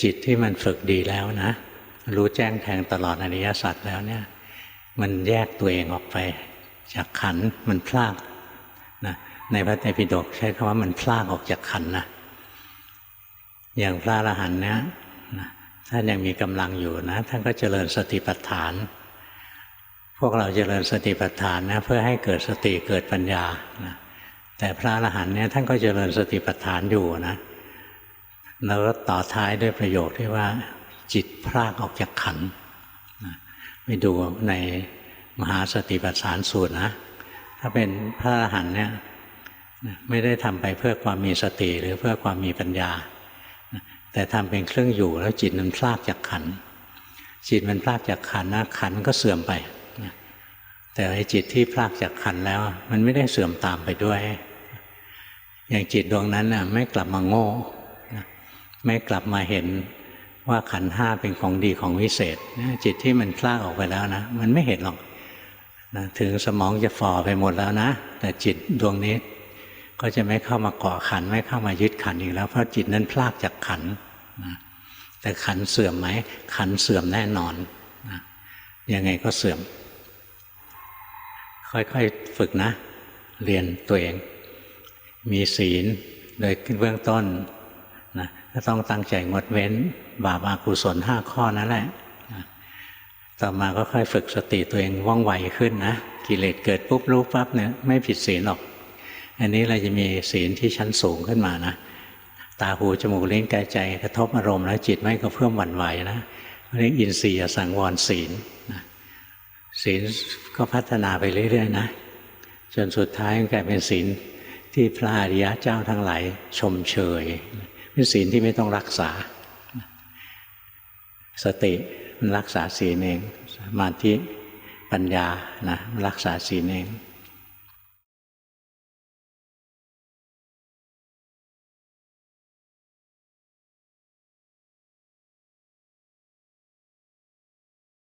จิตที่มันฝึกดีแล้วนะ รู้แจ้งแทงตลอดอริยสัจแล้วเนี่ย มันแยกตัวเองออกไป จากขันมันพลากนะในพระไตรปิฎกใช้คำว่ามันพลากออกจากขันนะอย่างพระอรหันต์เนี่ยนะท่านยังมีกำลังอยู่นะ ท่านก็เจริญสติปัฏฐาน พวกเราเจริญสติปัฏฐานนะเพื่อให้เกิดสติเกิดปัญญานะแต่พระอรหันต์เนี่ยท่านก็เจริญสติปัฏฐานอยู่นะ แล้วก็ต่อท้ายด้วยประโยคที่ว่า จิตพรากออกจากขันไปดูในมหาสติปัฏฐานสูตรนะ ถ้าเป็นพระอรหันต์เนี่ยไม่ได้ทำไปเพื่อความมีสติหรือเพื่อความมีปัญญา แต่ทำเป็นเครื่องอยู่แล้วจิตมันพลากจากขัน จิตมันพลากจากขันนะขันก็เสื่อมไป แต่ไอ้จิตที่พลากจากขันแล้ว มันไม่ได้เสื่อมตามไปด้วย อย่างจิตดวงนั้นน่ะไม่กลับมาโง่ ไม่กลับมาเห็นว่าขันห้าเป็นของดีของวิเศษจิตที่มันพลากออกไปแล้วนะ มันไม่เห็นหรอกนะถึงสมองจะฝ่อไปหมดแล้วนะ แต่จิตดวงนี้ ก็จะไม่เข้ามาเกาะขันไม่เข้ามายึดขันอีกแล้ว เพราะจิตนั้นพลากจากขันนะแต่ขันเสื่อมไหมขันเสื่อมแน่นอนนะยังไงก็เสื่อม ค่อยๆฝึกนะ เรียนตัวเอง มีศีลโดยเบื้องต้น นะก็ต้องตั้งใจงดเว้น บาปอากุศลห้าข้อนั่นแหละต่อมาก็ค่อยฝึกสติตัวเองว่องไวขึ้นนะกิเลสเกิดปุ๊บรู้ปั๊บเนี่ยไม่ผิดศีลหรอก อันนี้เราจะมีศีลที่ชั้นสูงขึ้นมานะตาหูจมูกลิ้นกายใจกระทบอารมณ์แล้วจิตไม่กระเพื่มหวั่นไหวนะเรียกอินทรียสังวรศีลนะศีลก็พัฒนาไปเรื่อยๆนะจนสุดท้ายกลายเป็นศีลที่พระอริยะเจ้าทั้งหลายชมเชย เป็นศีลที่ไม่ต้องรักษา สติมันรักษาศีลเอง สมาธิปัญญานะรักษาศีลเอง